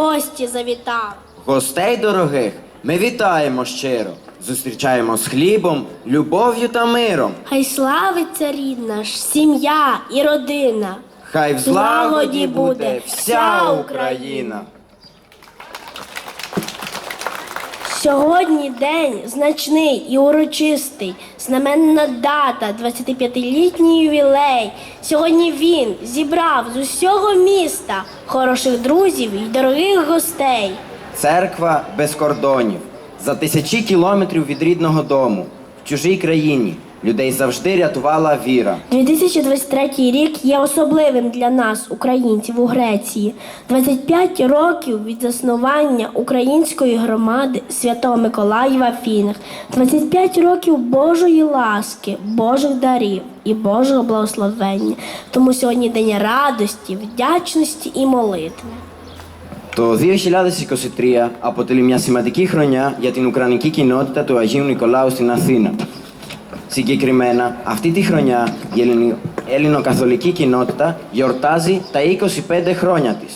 гості завітав. Гостей дорогих ми вітаємо щиро, зустрічаємо з хлібом, любов'ю та миром. Хай славиться рідна ж, сім'я і родина. Хай в злагоді буде вся Україна. Сьогодні день значний і урочистий, знаменна дата, 25-літній ювілей. Сьогодні він зібрав з усього міста хороших друзів і дорогих гостей. Церква без кордонів. За тисячі кілометрів від рідного дому, в чужій країні людей завжди рятувала віра. 2023 рік є особливим для нас, українців у Греції. 25 років від заснування української громади Святого Миколая в Афінах. 25 років Божої ласки, Божих дарів і Божого благословення. Тому сьогодні день радості, вдячності і молитви. Το 2023 αποτελεί μια σημαντική χρονιά για την Ουκρανική κοινότητα του Αγίου Νικολάου στην Αθήνα. Συγκεκριμένα, αυτή τη χρονιά η Ελληνι- ελληνοκαθολική κοινότητα γιορτάζει τα 25 χρόνια της.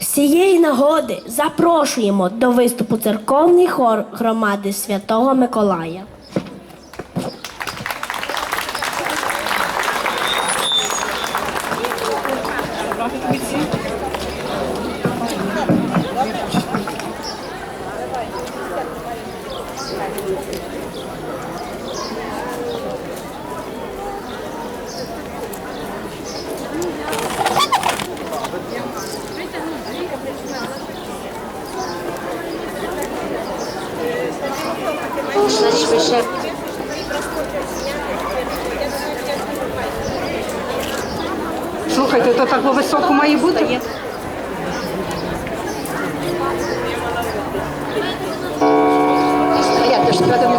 З цієї нагоди запрошуємо до виступу церковний хор громади Святого Миколая. Слухайте, то так високо має бути? Я теж треба до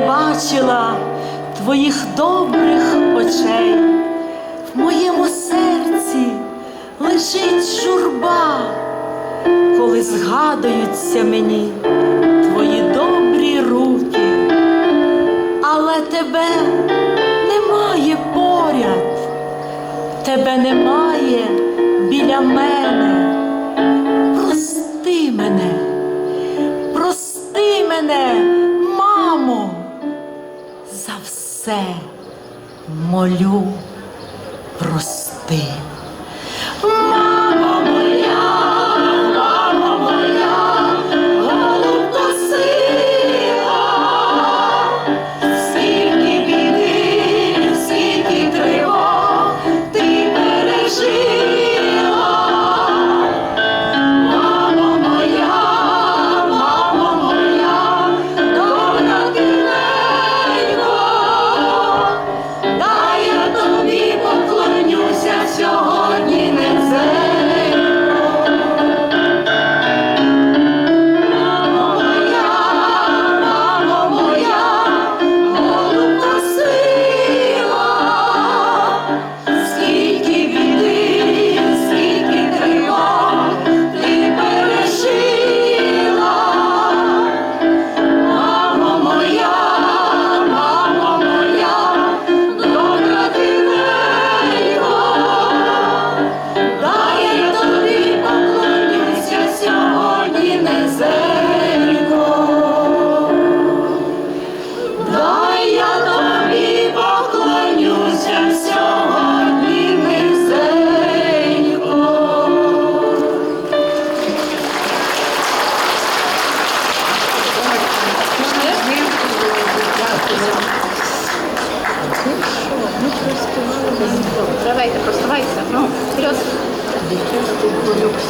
не бачила твоїх добрих очей, в моєму серці лежить журба, коли згадуються мені твої добрі руки, але тебе немає поряд, тебе немає біля мене. Прости мене, прости мене. все молю прости.